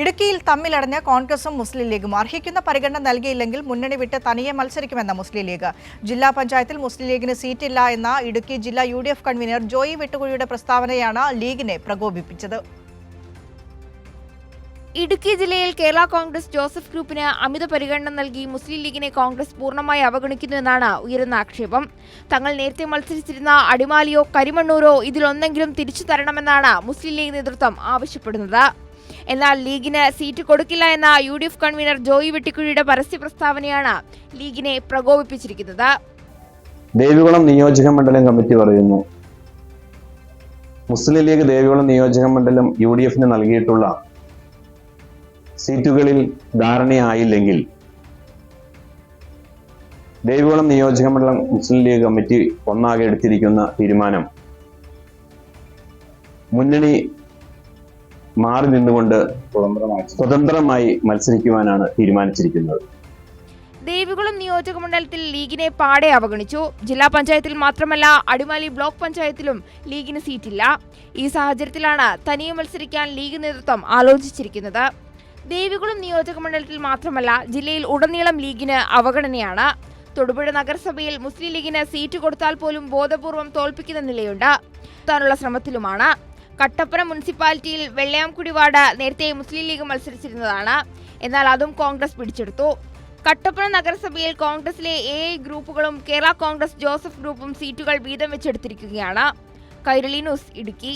ഇടുക്കിയിൽ തമ്മിലടഞ്ഞ കോൺഗ്രസും മുസ്ലിം ലീഗും. അർഹിക്കുന്ന പരിഗണന നൽകിയില്ലെങ്കിൽ മുന്നണി വിട്ട് തനിയെ മത്സരിക്കുമെന്ന മുസ്ലിം ലീഗ്. ജില്ലാ പഞ്ചായത്തിൽ മുസ്ലിം ലീഗിന് സീറ്റില്ല എന്ന ഇടുക്കി ജില്ലാ യു കൺവീനർ ജോയി വെട്ടുകുഴിയുടെ പ്രസ്താവനയാണ് ലീഗിനെ പ്രകോപിപ്പിച്ചത്. ഇടുക്കി ജില്ലയിൽ കേരള കോൺഗ്രസ് ജോസഫ് ഗ്രൂപ്പിന് അമിത പരിഗണന നൽകി മുസ്ലിം ലീഗിനെ കോൺഗ്രസ് പൂർണമായി അവഗണിക്കുന്നുവെന്നാണ് ഉയരുന്ന ആക്ഷേപം. തങ്ങൾ നേരത്തെ മത്സരിച്ചിരുന്ന അടിമാലിയോ കരിമണ്ണൂരോ ഇതിലൊന്നെങ്കിലും തിരിച്ചു തരണമെന്നാണ് മുസ്ലിം ലീഗ് നേതൃത്വം ആവശ്യപ്പെടുന്നത്. എന്നാൽ ലീഗിന് സീറ്റ് കൊടുക്കില്ല എന്ന U D F convener Joy വെട്ടിക്കുഴിയുടെ പരസ്യ പ്രസ്താവനയാണ് ലീഗിനെ പ്രകോപിപ്പിച്ചിരിക്കുന്നത്. ദേവികുളം നിയോജക മണ്ഡലം കമ്മിറ്റി പറയുന്നു മുസ്ലിം ലീഗ് ദേവികുളം നിയോജക മണ്ഡലം യു ഡി എഫിന് നൽകിയിട്ടുള്ള സീറ്റുകളിൽ ധാരണയായില്ലെങ്കിൽ ദേവികുളം നിയോജക മണ്ഡലം മുസ്ലിം ലീഗ് കമ്മിറ്റി ഒന്നാകെ എടുത്തിരിക്കുന്ന തീരുമാനം മുന്നണി മാറി നിന്നുകൊണ്ട് സ്വതന്ത്രമായി മത്സരിക്കുവാനാണ് തീരുമാനിച്ചിരിക്കുന്നത്. ദേവികുളം നിയോജക മണ്ഡലത്തിൽ ലീഗിനെ പാടെ അവഗണിച്ചു. ജില്ലാ പഞ്ചായത്തിൽ മാത്രമല്ല അടിമാലി ബ്ലോക്ക് പഞ്ചായത്തിലും ലീഗിന് സീറ്റില്ല. ഈ സാഹചര്യത്തിലാണ് തനിയെ മത്സരിക്കാൻ ലീഗ് നേതൃത്വം ആലോചിച്ചിരിക്കുന്നത്. ദേവികുളം നിയോജക മണ്ഡലത്തിൽ മാത്രമല്ല ജില്ലയിൽ ഉടനീളം ലീഗിന് അവഗണനയാണ്. തൊടുപുഴ നഗരസഭയിൽ മുസ്ലിം ലീഗിന് സീറ്റ് കൊടുത്താൽ പോലും ബോധപൂർവം തോൽപ്പിക്കുന്ന നിലയുണ്ട്. താനുള്ള ശ്രമത്തിലുമാണ്. കട്ടപ്പന മുനിസിപ്പാലിറ്റിയിൽ വെള്ളയാംകുടി വാർഡ് നേരത്തെ മുസ്ലിം ലീഗ് മത്സരിച്ചിരുന്നതാണ്. എന്നാൽ അതും കോൺഗ്രസ് പിടിച്ചെടുത്തു. കട്ടപ്പന നഗരസഭയിൽ കോൺഗ്രസിലെ എ ഐ ഗ്രൂപ്പുകളും കേരള കോൺഗ്രസ് ജോസഫ് ഗ്രൂപ്പും സീറ്റുകൾ വീതം വെച്ചെടുത്തിരിക്കുകയാണ്. കൈരളി ന്യൂസ് ഇടുക്കി.